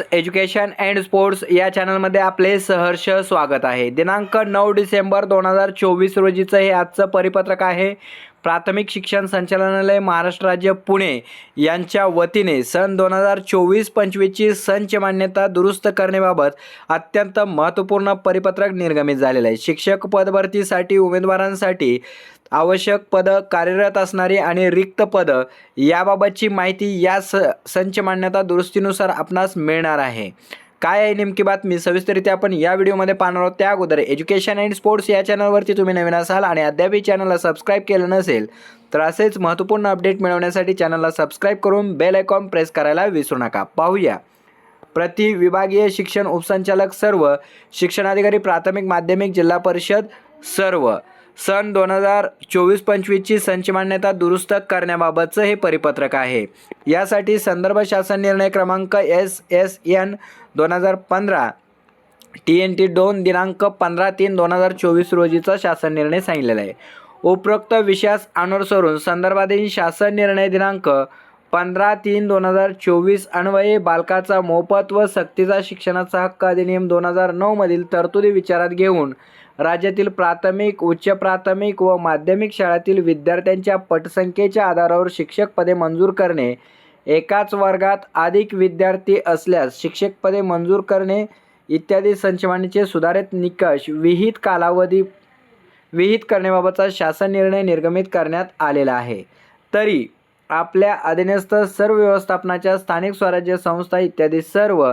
Friends education and sports या चॅनलमध्ये आपले सहर्ष स्वागत आहे. दिनांक नऊ डिसेंबर दोन हजार चोवीस रोजीचं हे आजचं परिपत्रक आहे. प्राथमिक शिक्षण संचालनालय महाराष्ट्र राज्य पुणे यांच्या वतीने सन दोन हजार चोवीस पंचवीसची संच मान्यता दुरुस्त करण्याबाबत अत्यंत महत्त्वपूर्ण परिपत्रक निर्गमित झालेलं आहे. शिक्षक पदभरतीसाठी उमेदवारांसाठी आवश्यक पदं कार्यरत असणारी आणि रिक्त पदं याबाबतची माहिती या स संच मान्यता दुरुस्तीनुसार आपणास मिळणार आहे. काय आहे नेमकी बातमी? सविस्तरित्या आपण या व्हिडिओमध्ये पाहणार आहोत. त्या अगोदर एज्युकेशन अँड स्पोर्ट्स या चॅनलवरती तुम्ही नवीन असाल आणि अद्यापही चॅनलला सबस्क्राईब केलं नसेल तर असेच महत्त्वपूर्ण अपडेट मिळवण्यासाठी चॅनलला सबस्क्राईब करून बेल आयकॉन प्रेस करायला विसरू नका. पाहूया. प्रति विभागीय शिक्षण उपसंचालक सर्व शिक्षणाधिकारी प्राथमिक माध्यमिक जिल्हा परिषद सर्व. सन दोन हजार चोवीस पंचवीसची संच मान्यता दुरुस्त करण्याबाबतचं हे परिपत्रक आहे. यासाठी संदर्भ शासन निर्णय क्रमांक एस एस एन दोन हजार पंधरा टी एन टी दोन दिनांक पंधरा तीन दोन हजार चोवीस रोजीचा शासन निर्णय सांगितलेला आहे. उपरोक्त विषयास अनुसरून संदर्भाधीन शासन निर्णय दिनांक पंधरा तीन दोन हजार चोवीस अन्वये बालकाचा मोफत व सक्तीचा शिक्षणाचा हक्क अधिनियम दोन हजार नऊमधील तरतुदी विचारात घेऊन राज्यातील प्राथमिक उच्च प्राथमिक व माध्यमिक शाळेतील विद्यार्थ्यांच्या पटसंख्येच्या आधारावर शिक्षक पदे मंजूर करणे एकाच वर्गात अधिक विद्यार्थी असल्यास शिक्षक पदे मंजूर करणे इत्यादी संचमानीचे सुधारित निकष विहित कालावधी विहित करण्याबाबतचा शासन निर्णय निर्गमित करण्यात आलेला आहे. तरी आपल्या अधीनस्थ सर्व व्यवस्थापनाच्या स्थानिक स्वराज्य संस्था इत्यादी सर्व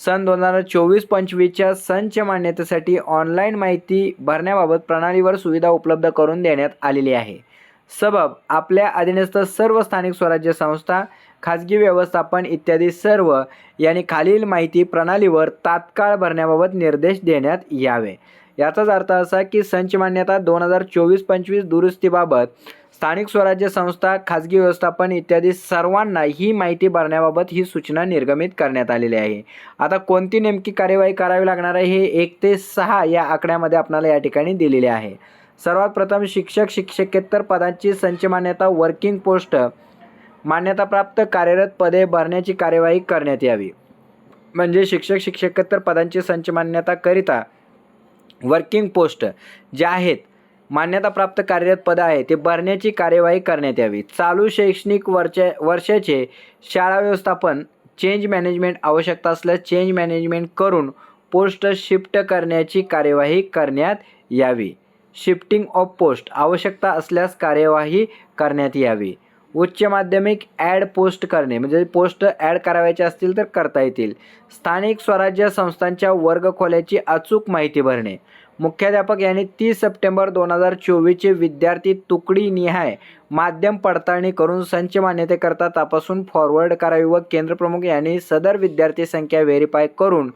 सन दोन हजार चोवीस पंचवीसच्या संच मान्यतेसाठी ऑनलाईन माहिती भरण्याबाबत प्रणालीवर सुविधा उपलब्ध करून देण्यात आलेली आहे. सबब आपल्या अधीनस्थ सर्व स्थानिक स्वराज्य संस्था खाजगी व्यवस्थापन इत्यादी सर्व यांनी खालील माहिती प्रणालीवर तात्काळ भरण्याबाबत निर्देश देण्यात यावे. याचाच अर्थ असा की संच मान्यता दोन हजार चोवीस पंचवीस दुरुस्तीबाबत स्थानिक स्वराज्य संस्था खाजगी व्यवस्थापन इत्यादी सर्वांना ही माहिती भरण्याबाबत ही सूचना निर्गमित करण्यात आलेली आहे. आता कोणती नेमकी कार्यवाही करावी लागणार आहे हे एक ते सहा या आकड्यामध्ये आपल्याला या ठिकाणी दिलेले आहे. सर्वात प्रथम शिक्षक शिक्षकेतर पदांची संच मान्यता वर्किंग पोस्ट मान्यताप्राप्त कार्यरत पदे भरण्याची कार्यवाही करण्यात यावी. म्हणजे शिक्षक शिक्षकेतर पदांची संच मान्यताकरिता वर्किंग पोस्ट ज्या आहेत मान्यताप्राप्त कार्यरत पदं आहे ते भरण्याची कार्यवाही करण्यात यावी. चालू शैक्षणिक वर्षा वर्षाचे शाळा व्यवस्थापन चेंज मॅनेजमेंट आवश्यकता असल्यास चेंज मॅनेजमेंट करून पोस्ट शिफ्ट करण्याची कार्यवाही करण्यात यावी. शिफ्टिंग ऑफ पोस्ट आवश्यकता असल्यास कार्यवाही करण्यात यावी. उच्च माध्यमिक ॲड पोस्ट करणे म्हणजे पोस्ट ॲड करावायचे असतील तर करता येतील. स्थानिक स्वराज्य संस्थांच्या वर्गखोल्याची अचूक माहिती भरणे. मुख्याध्यापक यांनी तीस सप्टेंबर दोन हजार चोवीसचे विद्यार्थी तुकडी निहाय माध्यम पडताळणी करून संच मान्यतेकरता तपासून फॉरवर्ड करावी व केंद्रप्रमुख यांनी सदर विद्यार्थी संख्या व्हेरीफाय करून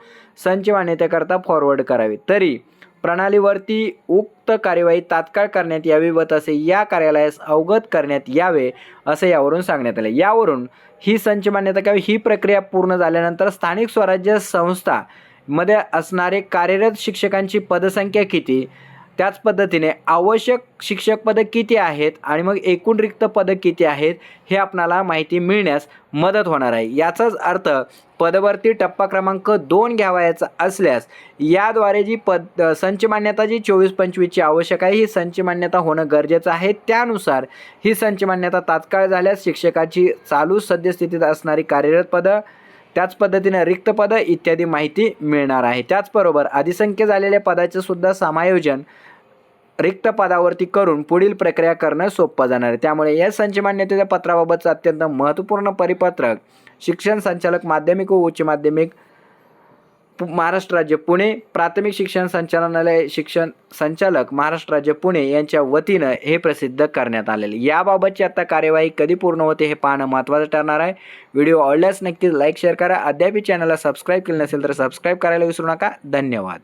संच मान्यतेकरता फॉरवर्ड करावी. तरी प्रणालीवरती उक्त कार्यवाही तात्काळ करण्यात यावी व तसे या कार्यालयास अवगत करण्यात यावे असे यावरून सांगण्यात आले. यावरून ही संच मान्यता किंवा ही प्रक्रिया पूर्ण झाल्यानंतर स्थानिक स्वराज्य संस्था मध्ये असणारे कार्यरत शिक्षकांची पदसंख्या किती? त्याच पद्धतीने आवश्यक शिक्षक पदं किती आहेत आणि मग एकूण रिक्त पदं किती आहेत हे आपणाला माहिती मिळण्यास मदत होणार आहे. याचाच अर्थ पदभरती टप्पा क्रमांक दोन घ्यावायचा असल्यास याद्वारे जी पद संच मान्यता जी चोवीस पंचवीसची आवश्यक आहे ही संच मान्यता होणं गरजेचं आहे. त्यानुसार ही संच मान्यता तात्काळ झाल्यास शिक्षकाची चालू सद्यस्थितीत असणारी कार्यरत पदं त्याच पद्धतीने रिक्त पदं इत्यादी माहिती मिळणार आहे. त्याचबरोबर अधिसंख्य झालेल्या पदाचे सुद्धा समायोजन रिक्त पदावरती करून पुढील प्रक्रिया करणं सोपं जाणार आहे. त्यामुळे या संच मान्यतेच्या पत्राबाबतचं अत्यंत महत्त्वपूर्ण परिपत्रक शिक्षण संचालक माध्यमिक व उच्च माध्यमिक महाराष्ट्र राज्य पुणे प्राथमिक शिक्षण संचालनालय शिक्षण संचालक महाराष्ट्र राज्य पुणे यांच्या वतीनं हे प्रसिद्ध करण्यात आलेले याबाबतची आता कार्यवाही कधी पूर्ण होते हे पाहणं महत्त्वाचं ठरणार आहे. व्हिडिओ आवडल्यास नक्कीच लाईक शेअर करा. अद्यापही चॅनलला सबस्क्राईब केलं नसेल तर सबस्क्राईब करायला विसरू नका. धन्यवाद.